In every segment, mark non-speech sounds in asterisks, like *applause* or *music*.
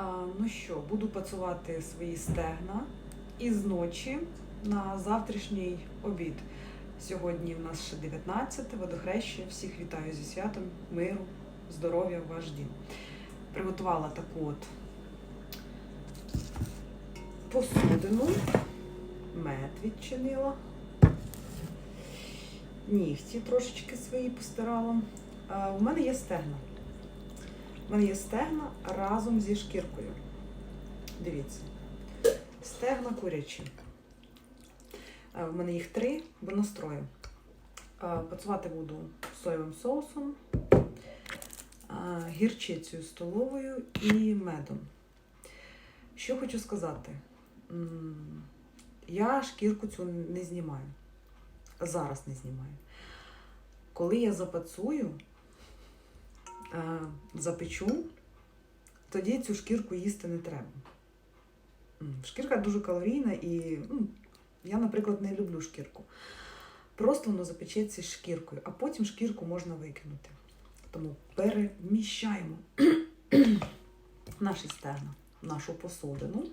А, ну що, буду пацувати свої стегна із ночі на завтрашній обід. Сьогодні в нас ще 19 водохреща. Всіх вітаю зі святом, миру, здоров'я в ваш дім. Приготувала таку от посудину, мед відчинила, нігті трошечки свої постирала. У мене є стегна. У мене є стегна разом зі шкіркою. Дивіться. Стегна курячі. Е, В мене їх три, бо настрою. Е, Пацювати буду соєвим соусом, е, гірчицею столовою і медом. Що хочу сказати? Я шкірку цю не знімаю. Зараз не знімаю. Коли я запацую, е, запечу, тоді цю шкірку їсти не треба. Шкірка дуже калорійна і ну, я, наприклад, не люблю шкірку. Просто воно запечеться шкіркою, а потім шкірку можна викинути. Тому переміщаємо *clears throat* наші стегна нашу посудину.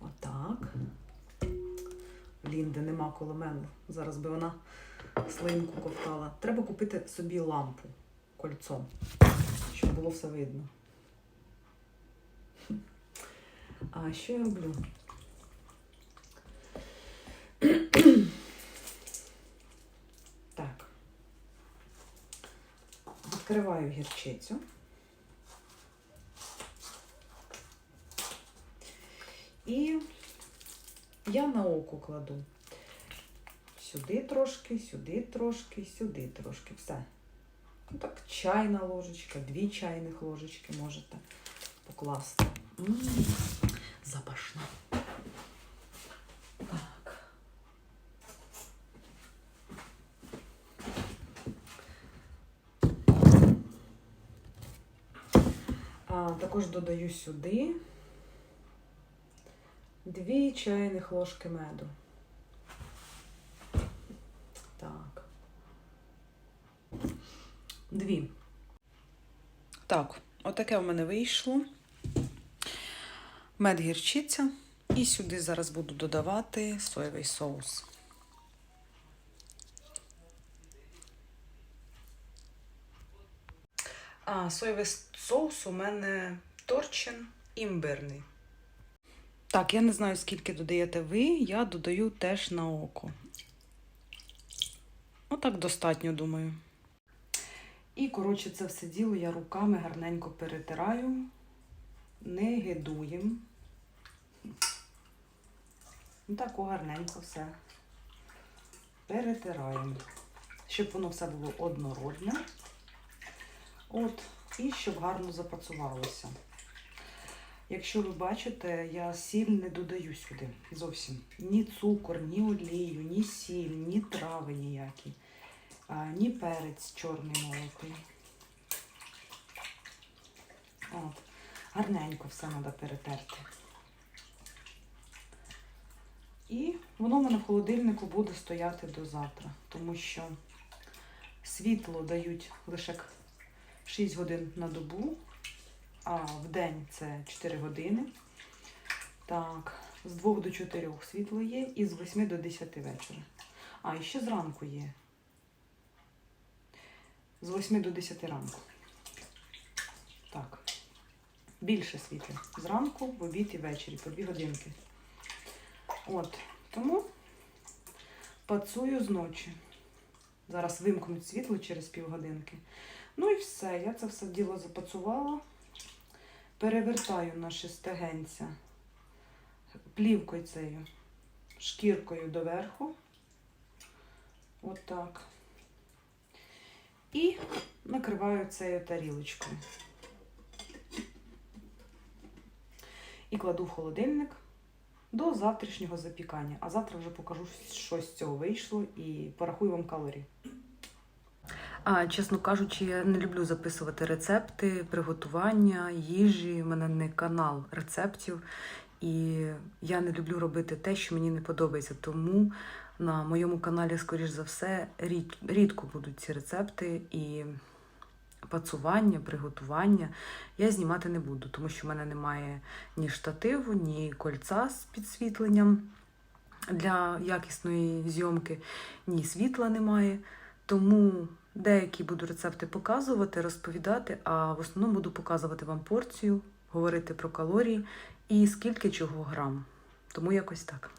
Отак. Лінди нема коло мене. Зараз би вона слинку ковтала. Треба купити собі лампу кольцом, щоб було все видно. А що я роблю? Так. Відкриваю гірчицю. І я на око кладу. Сюди трошки, сюди трошки, сюди трошки. Все. Ну так, чайна ложечка, дві чайних ложечки можете покласти. М, Запашна. Так. А, також додаю сюди дві чайних ложки меду. Так. Дві. Так, отаке в мене вийшло. Мед гірчиця. І сюди зараз буду додавати соєвий соус. А, соєвий соус у мене торчин імбирний. Так, я не знаю, скільки додаєте ви, я додаю теж на око. Отак достатньо, думаю. І, коротше, це все діло я руками гарненько перетираю, не гидуємо. Ну, так гарненько все перетираємо, щоб воно все було однородне. От, і щоб гарно запрацювалося. Якщо ви бачите, я сіль не додаю сюди зовсім. Ні цукор, ні олію, ні сіль, ні трави ніякі, а, ні перець чорний молотий. От. Гарненько все треба перетерти. І воно в мене в холодильнику буде стояти до завтра, тому що світло дають лише 6 годин на добу, а в день це 4 години. Так, з 2 до 4 світло є і з 8 до 10 вечора. А, і ще зранку є. З 8 до 10 ранку. Так. Більше світла. Зранку, в обід і ввечері, по 2 годинки. От, тому пацую зночі. Зараз вимкнуть світло через півгодинки. Ну і все, я це все діло запацювала. Перевертаю наші стегенця плівкою цією, шкіркою доверху. Отак. І накриваю цією тарілочкою. І кладу в холодильник до завтрашнього запікання. А завтра вже покажу, що з цього вийшло, і порахую вам калорії. А, чесно кажучи, я не люблю записувати рецепти, приготування, їжі. У мене не канал рецептів. І я не люблю робити те, що мені не подобається. Тому на моєму каналі, скоріш за все, рід, рідко будуть ці рецепти. І пацування, приготування я знімати не буду, тому що в мене немає ні штативу, ні кольця з підсвітленням для якісної зйомки, ні світла немає. Тому деякі буду рецепти показувати, розповідати, а в основному буду показувати вам порцію, говорити про калорії і скільки чого грам. Тому якось. Так,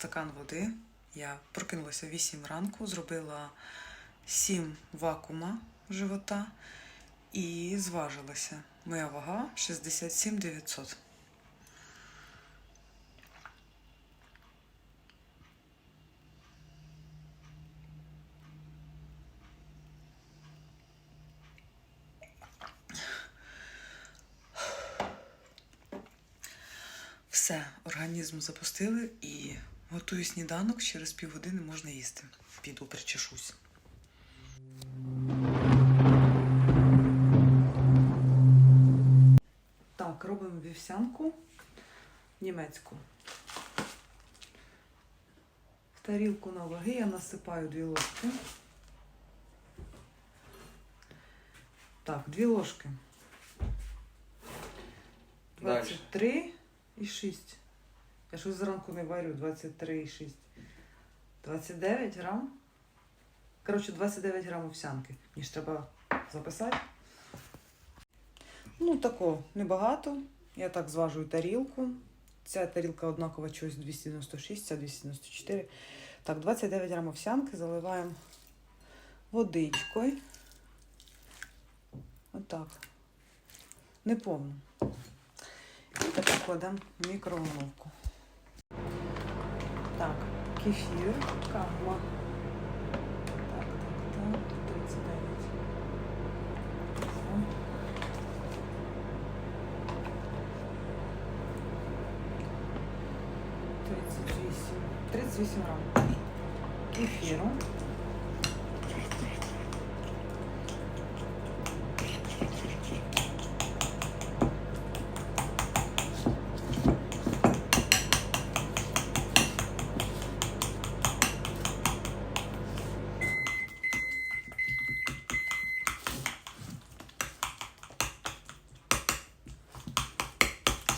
стакан води. Я прокинулася в 8 ранку, зробила 7 вакуума живота і зважилася. Моя вага 67 900. Все, організм запустили і готую сніданок. Через півгодини можна їсти. Піду причешусь. Так, робимо вівсянку німецьку. В тарілку на ваги я насипаю дві ложки. Так, дві ложки. Дальше. 23 і 6. Я щось зранку не варю 23 і 6. 29 грам. Коротше, 29 грам овсянки. Мені ж треба записати. Ну, тако, небагато. Я так зважую тарілку. Ця тарілка однакова щось 296, ця 294. Так, 29 грам овсянки заливаємо водичкою. Отак. Не повну. І тепер кладемо в мікроволновку. Так, кефір, кава. Так, так, так, 39. Все. Тридцять вісім. Тридцять вісім грам. Кефіру.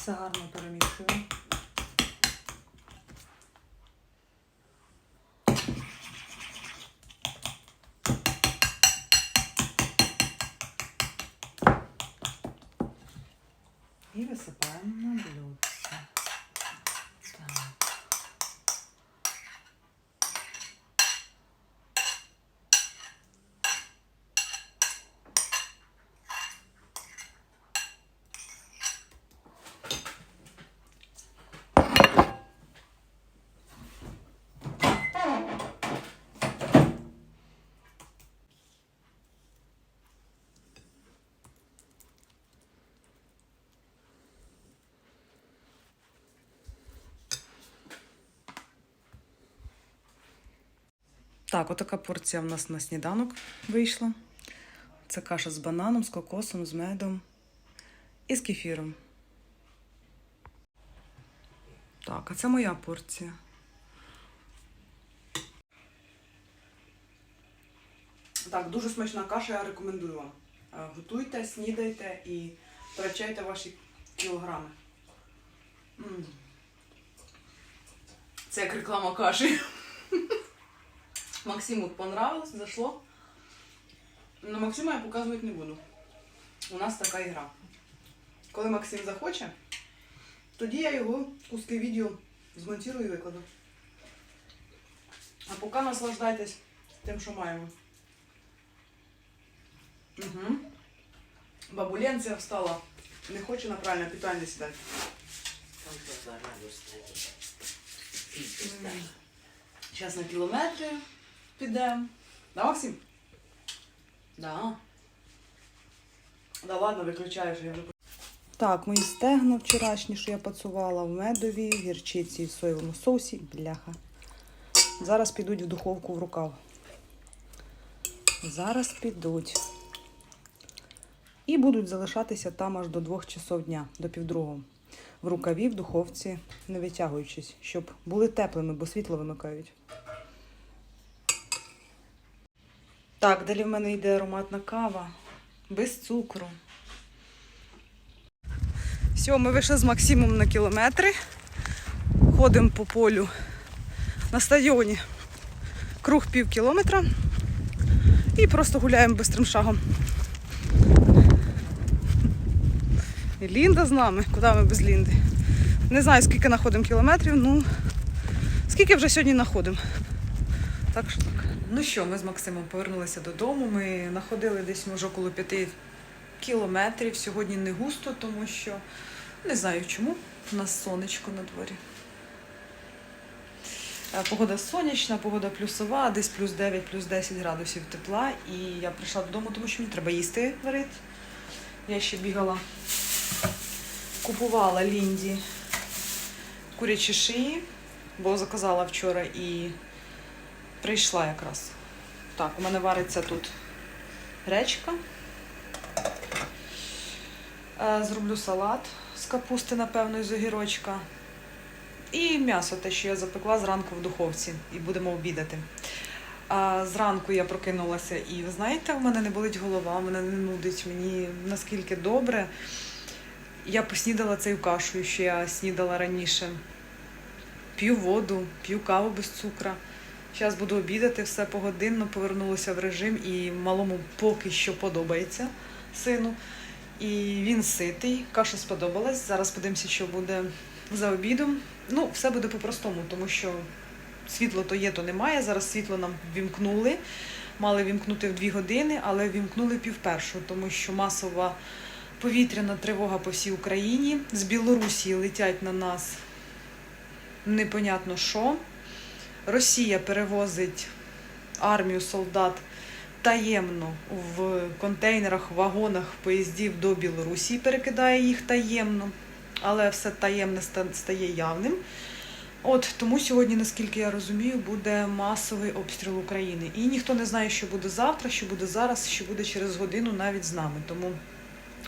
Все гарно перемішую. І висипаємо на блюдце. Так. Так, отака порція в нас на сніданок вийшла. Це каша з бананом, з кокосом, з медом і з кефіром. Так, а це моя порція. Так, дуже смачна каша, я рекомендую вам. Е, Готуйте, снідайте і втрачайте ваші кілограми. М. Це як реклама каші. Максиму понравилось, зашло. Но Максима я показувати не буду. У нас така ігра. Коли Максим захоче, тоді я його куски відео змонтирую і викладу. А поки наслаждайтесь тим, що маємо. Угу. Бабуленція встала. Не хоче на правильне питання сідати. Зараз на кілометри підемо. Да, Максим? Да. Да ладно, виключаєш, я вже Так, мої стегна вчорашні, що я пацювала в медові, гірчиці і в соєвому соусі. Бляха. Зараз підуть в духовку в рукав. Зараз підуть. І будуть залишатися там аж до двох часов дня, до півдругого. В рукаві, в духовці, не витягуючись, щоб були теплими, бо світло вимикають. Так, далі в мене йде ароматна кава, без цукру. Все, ми вийшли з Максимом на кілометри. Ходимо по полю на стадіоні. Круг пів кілометра. І просто гуляємо бистрим шагом. І Лінда з нами. Куди ми без Лінди? Не знаю, скільки находимо кілометрів, ну скільки вже сьогодні находимо. Так що так. Ну що, ми з Максимом повернулися додому. Ми находили десь може около п'яти кілометрів. Сьогодні не густо, тому що не знаю чому. У нас сонечко на дворі. Е, Погода сонячна, погода плюсова, десь плюс 9, плюс 10 градусів тепла. І я прийшла додому, тому що мені треба їсти варити. Я ще бігала, купувала Лінді курячі шиї, бо заказала вчора і прийшла якраз. Так, у мене вариться тут гречка. Е, Зроблю салат з капусти, напевно, і з огірочка. І м'ясо, те, що я запекла зранку в духовці, і будемо обідати. Зранку я прокинулася, і ви знаєте, в мене не болить голова, мене не нудить, мені наскільки добре. Я поснідала цією кашею, що я снідала раніше. П'ю воду, п'ю каву без цукра. Зараз буду обідати все погодинно, повернулася в режим і малому поки що подобається сину. І він ситий, каша сподобалась. Зараз подивимося, що буде за обідом. Ну, все буде по-простому, тому що світло то є, то немає. Зараз світло нам вімкнули. Мали вімкнути в дві години, але вімкнули пів першого, тому що масова повітряна тривога по всій Україні. З Білорусі летять на нас непонятно що. Росія перевозить армію солдат таємно в контейнерах, вагонах поїздів до Білорусі, перекидає їх таємно, але все таємне стає явним. От тому сьогодні, наскільки я розумію, буде масовий обстріл України. І ніхто не знає, що буде завтра, що буде зараз, що буде через годину навіть з нами. Тому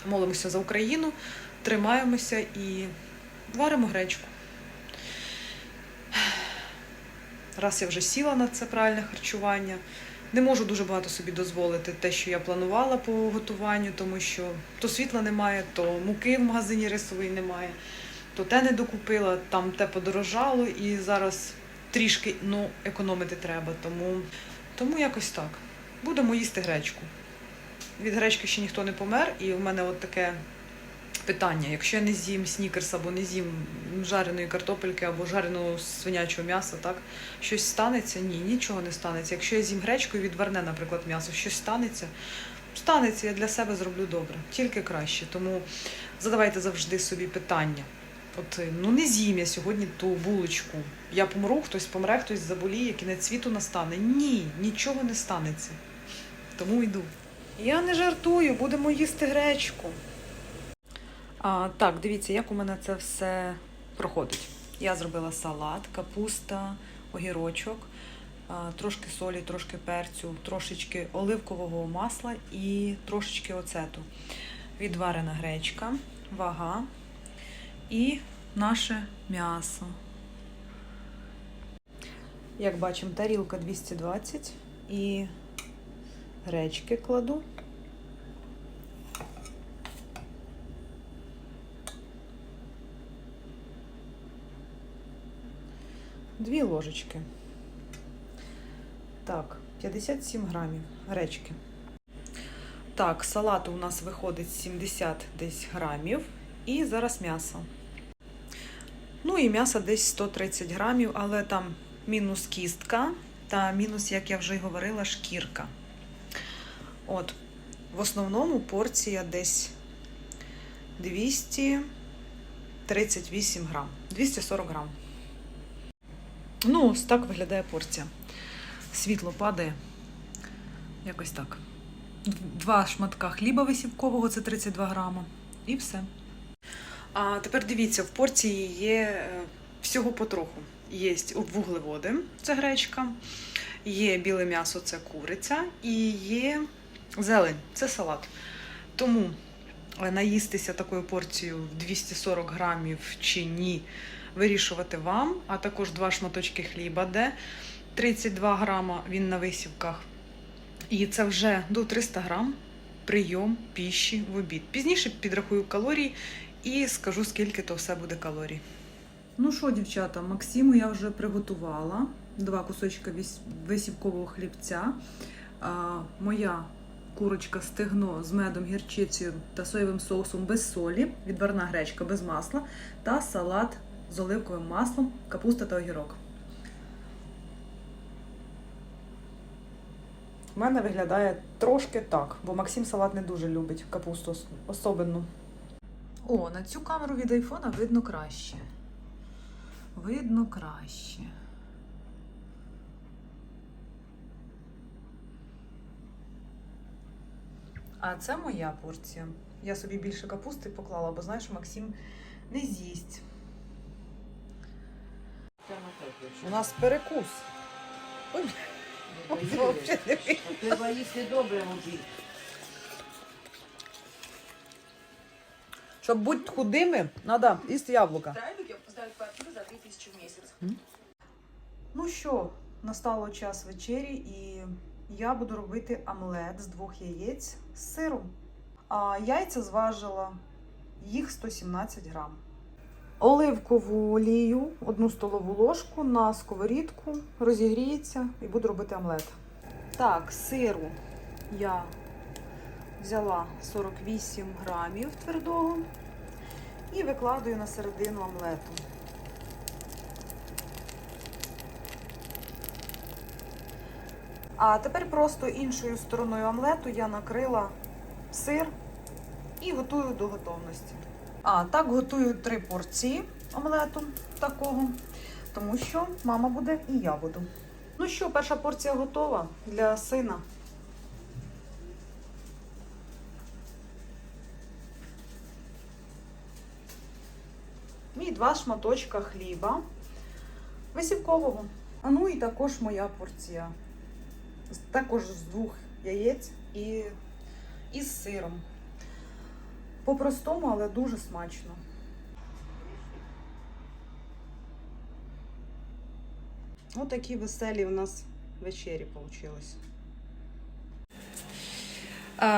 молимося за Україну, тримаємося і варимо гречку. Раз я вже сіла на це правильне харчування. Не можу дуже багато собі дозволити те, що я планувала по готуванню, тому що то світла немає, то муки в магазині рисової немає, то те не докупила, там те подорожало, і зараз трішки ну, економити треба. Тому, тому якось так. Будемо їсти гречку. Від гречки ще ніхто не помер, і в мене от таке питання: якщо я не з'їм снікерс або не з'їм жареної картопельки або жареного свинячого м'яса, так щось станеться? Ні, нічого не станеться. Якщо я з'їм гречку і відверне, наприклад, м'ясо, щось станеться. Станеться, я для себе зроблю добре, тільки краще. Тому задавайте завжди собі питання. От ну не з'їм я сьогодні ту булочку. Я помру, хтось помре, хтось заболіє, кінець світу настане. Ні, нічого не станеться. Тому йду. Я не жартую, будемо їсти гречку. А, так, дивіться, як у мене це все проходить. Я зробила салат, капуста, огірочок, а, трошки солі, трошки перцю, трошечки оливкового масла і трошечки оцету. Відварена гречка, вага і наше м'ясо. Як бачимо, тарілка 220 і гречки кладу. Дві ложечки. Так, 57 грамів гречки. Так, салату у нас виходить 70 десь грамів. І зараз м'ясо. Ну і м'ясо десь 130 грамів, але там мінус кістка та мінус, як я вже й говорила, шкірка. От. В основному порція десь 238 грам. 240 грам. Ну, ось так виглядає порція. Світло падає. Якось так. Два шматка хліба висівкового, це 32 грама. І все. А тепер дивіться, в порції є е, всього потроху. Є вуглеводи, це гречка, є біле м'ясо, це куриця, і є зелень, це салат. Тому е, наїстися такою порцією в 240 грамів чи ні, вирішувати вам, а також два шматочки хліба, де 32 грама він на висівках. І це вже до 300 грам прийом піші в обід. Пізніше підрахую калорії і скажу, скільки то все буде калорій. Ну що, дівчата, Максиму я вже приготувала два кусочки висівкового хлібця. А, моя курочка стегно з медом, гірчицею та соєвим соусом без солі, відварна гречка без масла та салат з оливковим маслом, капуста та огірок. У мене виглядає трошки так, бо Максим салат не дуже любить капусту ос- особливо. О, на цю камеру від айфона видно краще. Видно краще. А це моя порція. Я собі більше капусти поклала, бо знаєш, Максим не з'їсть. У нас перекус. Ой. Треба їсти добре муки. Щоб бути худими, треба їсти яблука. Правильно, сдают квартиру за 3000 в месяц. Ну що, настало час вечері, і я буду робити омлет з двох яєць з сиром. А яйця зважила їх 117 грам. Оливкову олію, одну столову ложку на сковорідку, розігріється і буду робити омлет. Так, сиру я взяла 48 грамів твердого і викладаю на середину омлету. А тепер просто іншою стороною омлету я накрила сир і готую до готовності. А так готую три порції омлету такого, тому що мама буде і я буду. Ну що, перша порція готова для сина. І два шматочка хліба висівкового. А ну і також моя порція. Також з двох яєць і, і з сиром. По-простому, але дуже смачно. Ось такі веселі у нас вечері вийшли.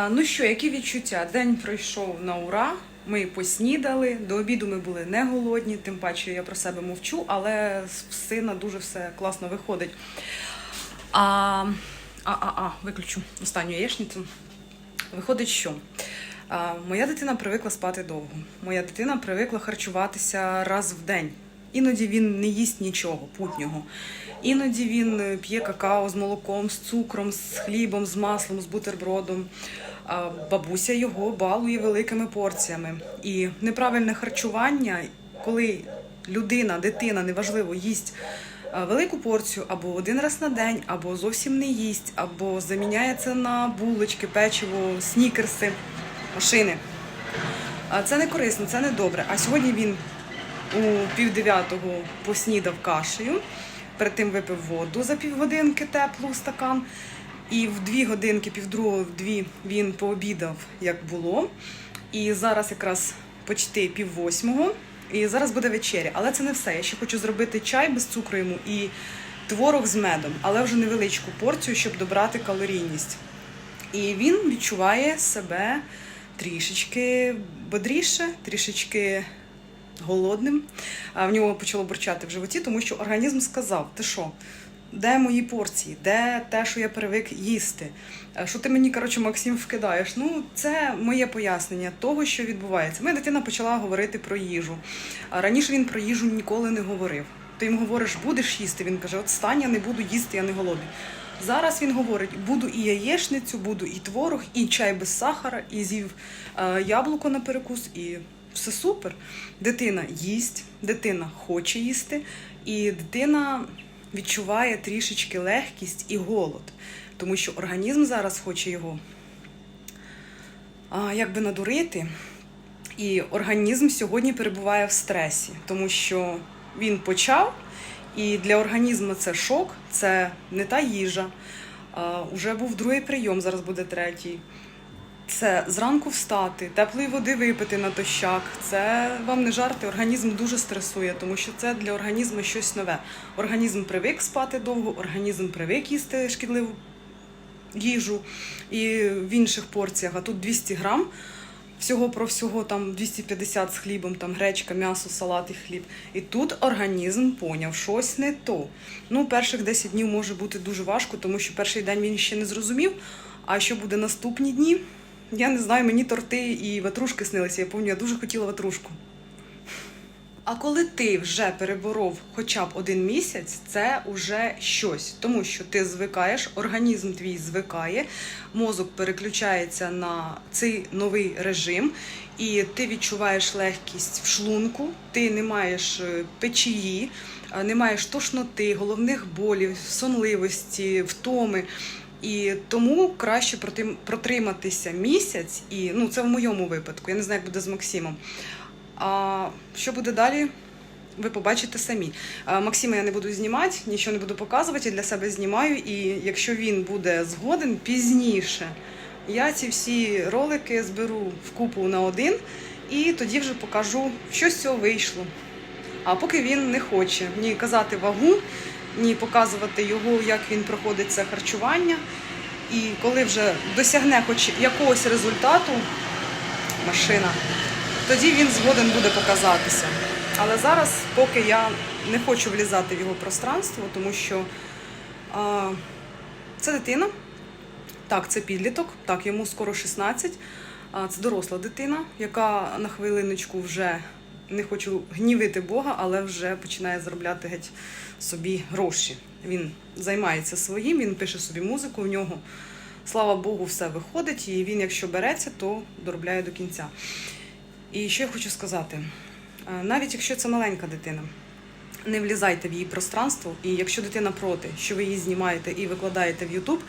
Ну що, які відчуття? День пройшов на ура. Ми поснідали. До обіду ми були не голодні, тим паче я про себе мовчу, але в сина дуже все класно виходить. А, а, а, а виключу останню яєчницю. Виходить, що моя дитина привикла спати довго. Моя дитина привикла харчуватися раз в день. Іноді він не їсть нічого путнього. Іноді він е, п'є какао з молоком, з цукром, з хлібом, з маслом, з бутербродом. Бабуся його балує великими порціями. І неправильне харчування, коли людина, дитина, неважливо, їсть велику порцію або один раз на день, або зовсім не їсть, або заміняє це на булочки, печиво, снікерси, машини. Це не корисно, це не добре. А сьогодні він у півдев'ятого поснідав кашею, перед тим випив воду за півгодинки теплу стакан. І в дві годинки, півдругого, в дві він пообідав, як було. І зараз якраз почти пів восьмого. І зараз буде вечеря. Але це не все. Я ще хочу зробити чай без цукру йому і творог з медом, але вже невеличку порцію, щоб добрати калорійність. І він відчуває себе трішечки бодріше, трішечки голодним. А в нього почало бурчати в животі, тому що організм сказав: ти що? Де мої порції? Де те, що я привик їсти? Е, Що ти мені, коротше, Максим, вкидаєш? Ну, це моє пояснення того, що відбувається. Моя дитина почала говорити про їжу. Раніше він про їжу ніколи не говорив. Ти йому говориш, будеш їсти. Він каже: От стань, я не буду їсти, я не голодний. Зараз він говорить: буду і яєчницю, буду і творог, і чай без сахара, і з'їв е, яблуко на перекус, і все супер. Дитина їсть, дитина хоче їсти, і дитина відчуває трішечки легкість і голод, тому що організм зараз хоче його якби надурити. І організм сьогодні перебуває в стресі, тому що він почав, і для організму це шок, це не та їжа. А, уже був другий прийом, зараз буде третій. Це зранку встати, теплої води випити натощак. Це вам не жарти, організм дуже стресує, тому що це для організму щось нове. Організм привик спати довго, організм привик їсти шкідливу їжу і в інших порціях, а тут 200 грам. Всього про всього там 250 з хлібом, там гречка, м'ясо, салат і хліб. І тут організм поняв, щось не то. Ну, перших 10 днів може бути дуже важко, тому що перший день він ще не зрозумів. А що буде наступні дні? Я не знаю, мені торти і ватрушки снилися. Я пам'ятаю, я дуже хотіла ватрушку. А коли ти вже переборов хоча б один місяць, це вже щось, тому що ти звикаєш, організм твій звикає, мозок переключається на цей новий режим, і ти відчуваєш легкість в шлунку, ти не маєш е, печії, е, не маєш тошноти, головних болів, сонливості, втоми. І тому краще протриматися місяць, і ну це в моєму випадку. Я не знаю, як буде з Максимом. А що буде далі? Ви побачите самі. Максима я не буду знімати, нічого не буду показувати, я для себе знімаю. І якщо він буде згоден пізніше, я ці всі ролики зберу в купу на один і тоді вже покажу, що з цього вийшло. А поки він не хоче ні казати вагу, ні показувати його, як він проходить це харчування. І коли вже досягне хоч якогось результату, машина, тоді він згоден буде показатися. Але зараз, поки я не хочу влізати в його пространство, тому що а, це дитина, так, це підліток, так, йому скоро 16. А, це доросла дитина, яка на хвилиночку вже не хочу гнівити Бога, але вже починає заробляти геть собі гроші. Він займається своїм, він пише собі музику, в нього, слава Богу, все виходить, і він, якщо береться, то доробляє до кінця. І що я хочу сказати? Е, Навіть якщо це маленька дитина, не влізайте в її пространство, і якщо дитина проти, що ви її знімаєте і викладаєте в Ютуб,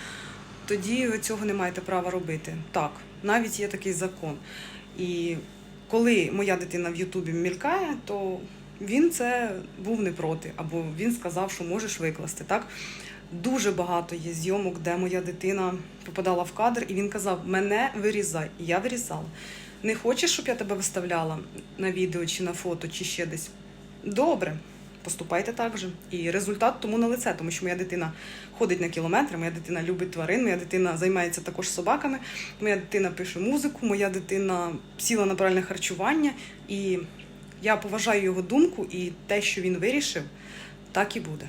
тоді ви цього не маєте права робити. Так, навіть є такий закон. І коли моя дитина в Ютубі мількає, то він це був не проти, або він сказав, що можеш викласти. Так? Дуже багато є зйомок, де моя дитина попадала в кадр, і він казав: Мене вирізай. І я вирізала. Не хочеш, щоб я тебе виставляла на відео чи на фото, чи ще десь? Добре, поступайте так же. І результат тому на лице, тому що моя дитина ходить на кілометри, моя дитина любить тварин, моя дитина займається також собаками, моя дитина пише музику, моя дитина сіла на правильне харчування. І я поважаю його думку, і те, що він вирішив, так і буде.